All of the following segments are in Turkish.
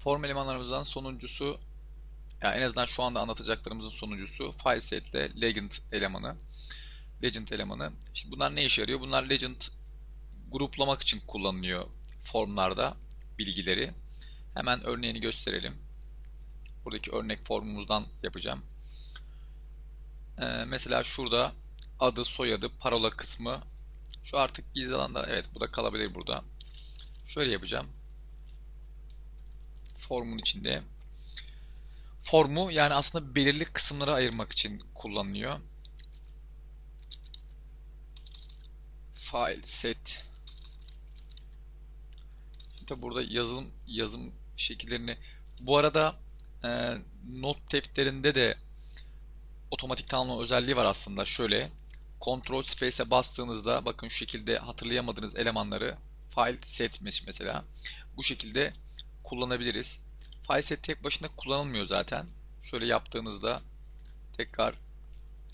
Form elemanlarımızdan sonuncusu yani en azından şu anda anlatacaklarımızın sonuncusu file set ile legend elemanı. Legend elemanı. Şimdi bunlar ne işe yarıyor? Bunlar legend gruplamak için kullanılıyor formlarda bilgileri. Hemen örneğini gösterelim. Buradaki örnek formumuzdan yapacağım. Ee, mesela şurada adı, soyadı, parola kısmı. Şu artık gizli alanda. Evet bu da kalabilir burada. Şöyle yapacağım. Formun içinde. Formu yani aslında belirli kısımlara ayırmak için kullanılıyor. File set. Şimdi burada yazılım yazım şekillerini bu arada e, not defterinde de otomatik tamamlama özelliği var aslında. Şöyle Ctrl Space'e bastığınızda bakın şu şekilde hatırlayamadığınız elemanları file set mesela bu şekilde kullanabiliriz. File set tek başına kullanılmıyor zaten. Şöyle yaptığınızda tekrar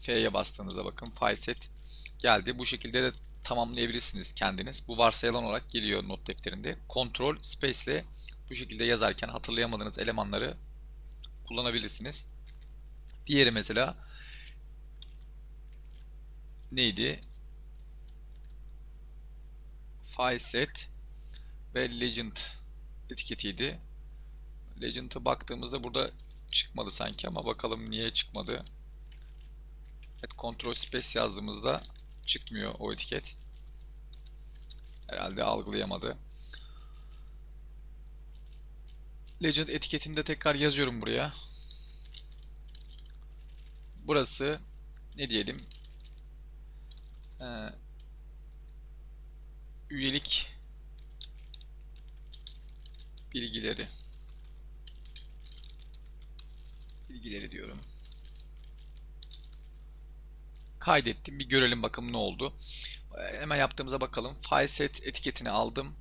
F'ye bastığınızda bakın file set geldi. Bu şekilde de tamamlayabilirsiniz kendiniz. Bu varsayılan olarak geliyor not defterinde. Ctrl Space ile bu şekilde yazarken hatırlayamadığınız elemanları kullanabilirsiniz. Diğeri mesela neydi? File set ve legend etiketiydi. Legend'a baktığımızda burada çıkmadı sanki ama bakalım niye çıkmadı. Evet, Ctrl Space yazdığımızda çıkmıyor o etiket. Herhalde algılayamadı. Legend etiketini de tekrar yazıyorum buraya. Burası ne diyelim? Ee, üyelik bilgileri bilgileri diyorum. Kaydettim. Bir görelim bakalım ne oldu. Ee, hemen yaptığımıza bakalım. File set etiketini aldım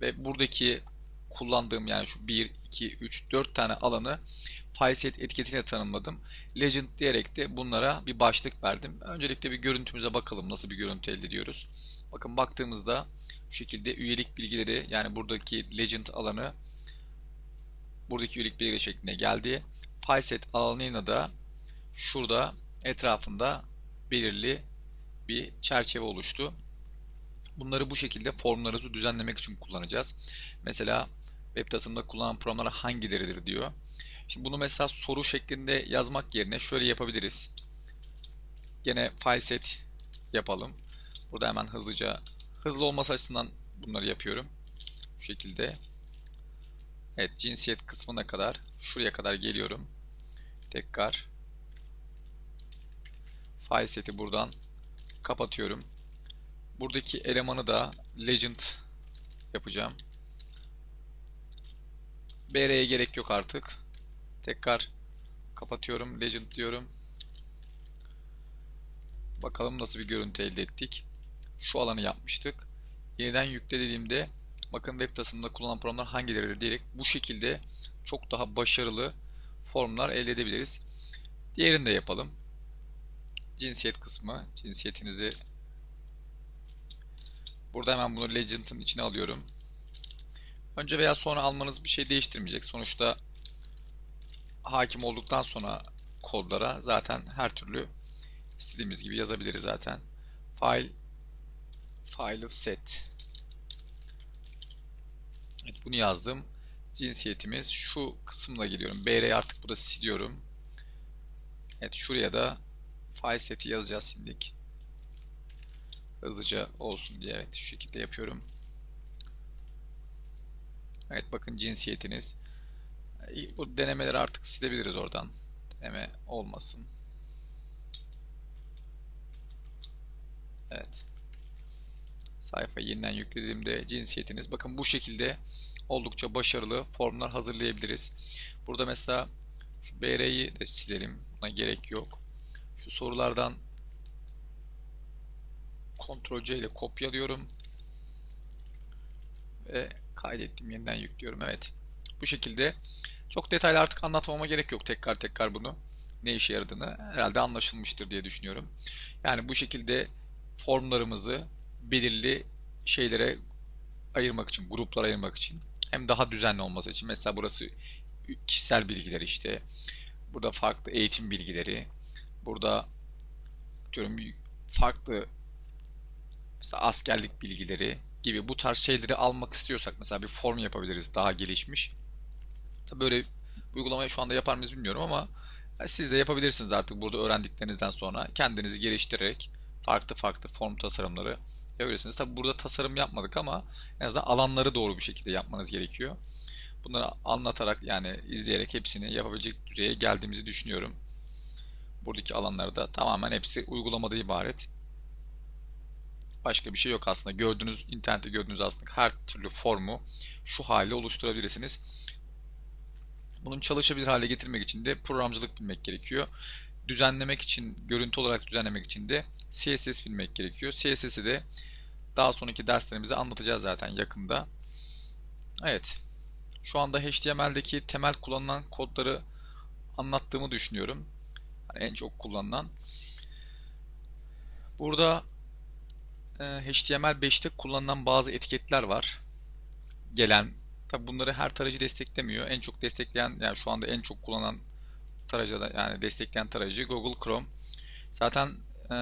ve buradaki kullandığım yani şu 1, 2, 3, 4 tane alanı FileSet etiketiyle tanımladım. Legend diyerek de bunlara bir başlık verdim. Öncelikle bir görüntümüze bakalım nasıl bir görüntü elde ediyoruz. Bakın baktığımızda şu şekilde üyelik bilgileri yani buradaki Legend alanı buradaki üyelik bilgileri şeklinde geldi. FileSet alanıyla da şurada etrafında belirli bir çerçeve oluştu. Bunları bu şekilde formlarımızı düzenlemek için kullanacağız. Mesela web tasarımda kullanılan programlar hangileridir diyor. Şimdi bunu mesela soru şeklinde yazmak yerine şöyle yapabiliriz. Gene file set yapalım. Burada hemen hızlıca hızlı olması açısından bunları yapıyorum. Bu şekilde. Evet cinsiyet kısmına kadar şuraya kadar geliyorum. Tekrar file seti buradan kapatıyorum. Buradaki elemanı da legend yapacağım. BR'ye gerek yok artık. Tekrar kapatıyorum. Legend diyorum. Bakalım nasıl bir görüntü elde ettik. Şu alanı yapmıştık. Yeniden yükle dediğimde bakın web tasarımında kullanılan programlar hangileridir diyerek bu şekilde çok daha başarılı formlar elde edebiliriz. Diğerini de yapalım. Cinsiyet kısmı. Cinsiyetinizi Burada hemen bunu Legend'ın içine alıyorum. Önce veya sonra almanız bir şey değiştirmeyecek. Sonuçta hakim olduktan sonra kodlara zaten her türlü istediğimiz gibi yazabiliriz zaten. File file set Evet bunu yazdım. Cinsiyetimiz şu kısımla geliyorum. BR'yi artık burada siliyorum. Evet şuraya da file seti yazacağız şimdilik hızlıca olsun diye evet şu şekilde yapıyorum. Evet bakın cinsiyetiniz. Bu denemeleri artık silebiliriz oradan. Deneme olmasın. Evet. Sayfa yeniden yüklediğimde cinsiyetiniz. Bakın bu şekilde oldukça başarılı formlar hazırlayabiliriz. Burada mesela şu BR'yi de silelim. Buna gerek yok. Şu sorulardan Ctrl C ile kopyalıyorum. Ve kaydettim. Yeniden yüklüyorum. Evet. Bu şekilde çok detaylı artık anlatmama gerek yok tekrar tekrar bunu. Ne işe yaradığını herhalde anlaşılmıştır diye düşünüyorum. Yani bu şekilde formlarımızı belirli şeylere ayırmak için, gruplara ayırmak için hem daha düzenli olması için mesela burası kişisel bilgiler işte. Burada farklı eğitim bilgileri. Burada diyorum farklı mesela askerlik bilgileri gibi bu tarz şeyleri almak istiyorsak mesela bir form yapabiliriz daha gelişmiş. Böyle uygulamayı şu anda yapar mıyız bilmiyorum ama siz de yapabilirsiniz artık burada öğrendiklerinizden sonra kendinizi geliştirerek farklı farklı form tasarımları yapabilirsiniz. Tabi burada tasarım yapmadık ama en azından alanları doğru bir şekilde yapmanız gerekiyor. Bunları anlatarak yani izleyerek hepsini yapabilecek düzeye geldiğimizi düşünüyorum. Buradaki alanları da tamamen hepsi uygulamada ibaret. Başka bir şey yok aslında. Gördüğünüz, internette gördüğünüz aslında her türlü formu şu hale oluşturabilirsiniz. Bunun çalışabilir hale getirmek için de programcılık bilmek gerekiyor. Düzenlemek için, görüntü olarak düzenlemek için de CSS bilmek gerekiyor. CSS'i de daha sonraki derslerimizde anlatacağız zaten yakında. Evet. Şu anda HTML'deki temel kullanılan kodları anlattığımı düşünüyorum. Yani en çok kullanılan. Burada e, HTML5'te kullanılan bazı etiketler var. Gelen Tabi bunları her tarayıcı desteklemiyor. En çok destekleyen yani şu anda en çok kullanan tarayıcı yani destekleyen tarayıcı Google Chrome. Zaten e,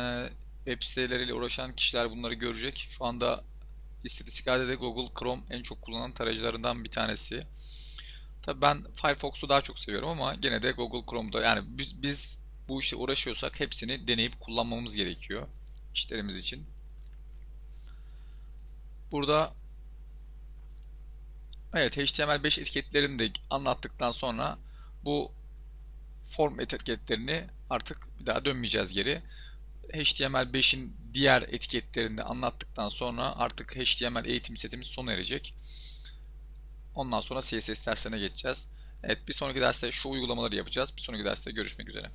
web siteleriyle uğraşan kişiler bunları görecek. Şu anda istatistiklerde de Google Chrome en çok kullanılan tarayıcılarından bir tanesi. Tabi ben Firefox'u daha çok seviyorum ama gene de Google Chrome'da yani biz, biz bu işe uğraşıyorsak hepsini deneyip kullanmamız gerekiyor işlerimiz için. Burada Evet HTML5 etiketlerini de anlattıktan sonra bu form etiketlerini artık bir daha dönmeyeceğiz geri. HTML5'in diğer etiketlerini anlattıktan sonra artık HTML eğitim setimiz sona erecek. Ondan sonra CSS derslerine geçeceğiz. Evet bir sonraki derste şu uygulamaları yapacağız. Bir sonraki derste görüşmek üzere.